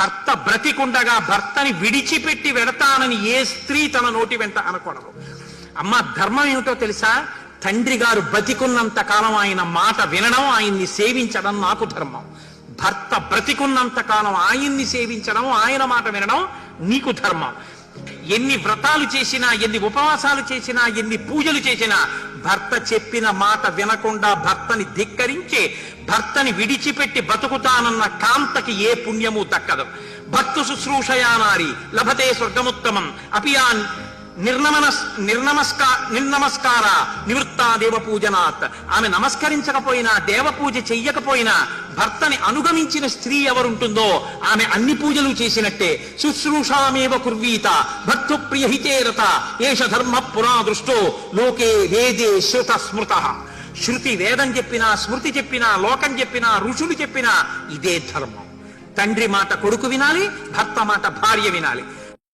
భర్త బ్రతికుండగా భర్తని విడిచిపెట్టి వెడతానని ఏ స్త్రీ తన నోటి వెంట అనకూడదు అమ్మ ధర్మం ఏమిటో తెలుసా? తండ్రి గారు బతికున్నంత కాలం ఆయన మాట వినడం ఆయన్ని సేవించడం నాకు ధర్మం. భర్త బ్రతికున్నంత కాలం ఆయన్ని సేవించడం ఆయన మాట వినడం నీకు ధర్మం. ఎన్ని వ్రతాలు చేసినా ఎన్ని ఉపవాసాలు చేసినా ఎన్ని పూజలు చేసినా భర్త చెప్పిన మాట వినకుండా భర్తని ధిక్కరించి భర్తని విడిచిపెట్టి బతుకుతానన్న కాంతకి ఏ పుణ్యము దక్కదు. భక్తు శుశ్రూషయానారి లభతే స్వర్గముత్తమం అపియాన్ నిర్నమన నిర్నమస్కా నిర్నమస్కార నివృత్తా దేవ పూజనాత్ ఆమె నమస్కరించకపోయినా దేవ పూజ చెయ్యకపోయినా భర్తని అనుగమించిన స్త్రీ ఎవరుంటుందో ఆమె అన్ని పూజలు చేసినట్టే. శుశ్రూషామేవ కుర్వీత భక్తు ప్రియహితేరత ఏష ధర్మ పురా దృష్టో లోకే వేదే శృత స్మృత. శృతి వేదం చెప్పినా స్మృతి చెప్పినా లోకం చెప్పినా ఋషులు చెప్పినా ఇదే ధర్మం. తండ్రి మాట కొడుకు వినాలి భర్త మాట భార్య వినాలి.